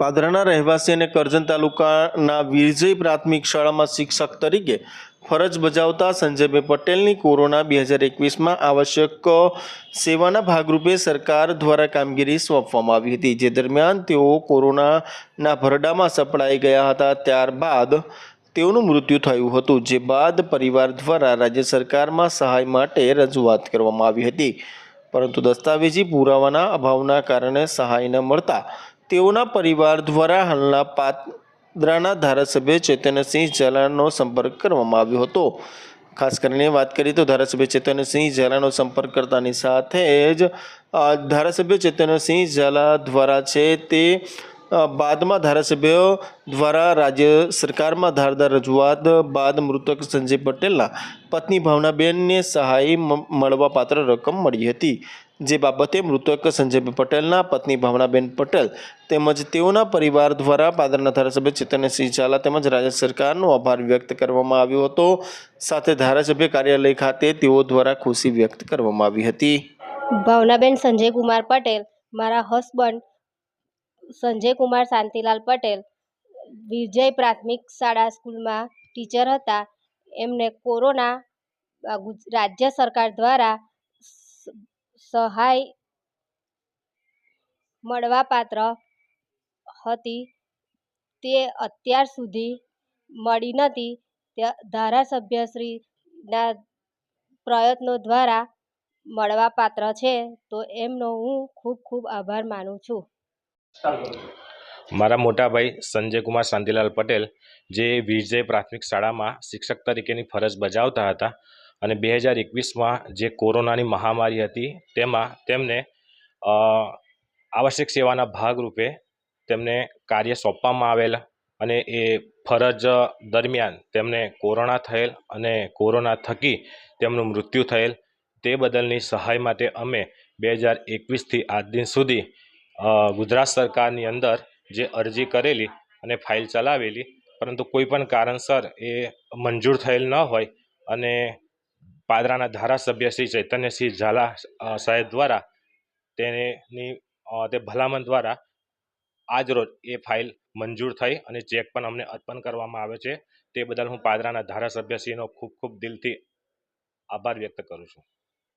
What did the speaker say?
પાદરાના રહેવાસી અને કરજણ તાલુકાના વિજય પ્રાથમિક શાળામાં શિક્ષક તરીકે ફરજ બજાવતા સંજયભાઈ પટેલની કોરોના બે હજાર એકવીસમાં આવશ્યક સેવાના ભાગરૂપે સરકાર દ્વારા કામગીરી સોંપવામાં આવી હતી. જે દરમિયાન તેઓ કોરોનાના ભરડામાં સપડાઈ ગયા હતા. ત્યારબાદ તેઓનું મૃત્યુ થયું હતું. જે બાદ પરિવાર દ્વારા રાજ્ય સરકારમાં સહાય માટે રજૂઆત કરવામાં આવી હતી. પરંતુ દસ્તાવેજી પુરાવાના અભાવના કારણે સહાય ન મળતા તેઓના પરિવાર દ્વારા હાલના પાદરાના ધારાસભ્ય ચૈતન્યસિંહ ઝાલાનો સંપર્ક કરવામાં આવ્યો હતો. ખાસ કરીને વાત કરીએ તો ધારાસભ્ય ચેતનસિંહ ઝાલાનો સંપર્ક કરતાની સાથે જ ધારાસભ્ય ચૈતન્યસિંહ ઝાલા દ્વારા છે તે બાદમાં ધારાસભ્યો દ્વારા રાજ્ય સરકારમાં ધારદાર રજૂઆત બાદ મૃતક સંજય પટેલના પત્ની ભાવનાબેનને સહાય મળવાપાત્ર રકમ મળી હતી. જે બાબતે મૃતક સંજયભાઈ પટેલના પત્ની ભાવનાબેન પટેલ તેમજ તેઓના પરિવાર દ્વારા પાદરના ધારાસભ્ય ચેતનસિંહ ઝાલા તેમજ રાજ્ય સરકારનો આભાર વ્યક્ત કરવામાં આવ્યો હતો. સાથે ધારાસભ્ય કાર્યાલય ખાતે તેઓ દ્વારા ખુશી વ્યક્ત કરવામાં આવી હતી. ભાવનાબેન સંજય કુમાર પટેલ, મારા હસબન્ડ સંજય કુમાર, શાંતિલાલ પટેલ, વિજય પ્રાથમિક શાળા સ્કૂલમાં ટીચર હતા. એમને કોરોના રાજ્ય સરકાર દ્વારા સહાય મળવાપાત્ર હતી. તે અત્યાર સુધી મળી નથી. ધારાસભ્ય ધારાસભ્યશ્રીના પ્રયત્નો દ્વારા મળવાપાત્ર છે. તો એમનો હું ખૂબ ખૂબ આભાર માનું છું. મારા મોટા ભાઈ સંજય કુમાર શાંતિલાલ પટેલ, જે વિજય પ્રાથમિક શાળામાં શિક્ષક તરીકેની ફરજ બજાવતા હતા અને બે હજાર એકવીસમાં જે કોરોનાની મહામારી હતી, તેમાં તેમને આવશ્યક સેવાના ભાગરૂપે તેમને કાર્ય સોંપવામાં આવેલ અને એ ફરજ દરમિયાન તેમને કોરોના થયેલ અને કોરોના થકી તેમનું મૃત્યુ થયેલ તે બદલની સહાય માટે અમે બે હજાર એકવીસથી આજ દિન સુધી ગુજરાત સરકારની અંદર જે અરજી કરેલી અને ફાઇલ ચલાવેલી, પરંતુ કોઈ પણ કારણસર એ મંજૂર થયેલ ન હોય અને પાદરાના ધારાસભ્ય શ્રી ચૈતન્યસિંહ ઝાલા સાહેબ દ્વારા તેની તે ભલામણ દ્વારા આજરોજ એ ફાઇલ મંજૂર થઈ અને ચેક પણ અમને અર્પણ કરવામાં આવે છે. તે બદલ હું પાદરાના ધારાસભ્યશ્રીનો ખૂબ ખૂબ દિલથી આભાર વ્યક્ત કરું છું.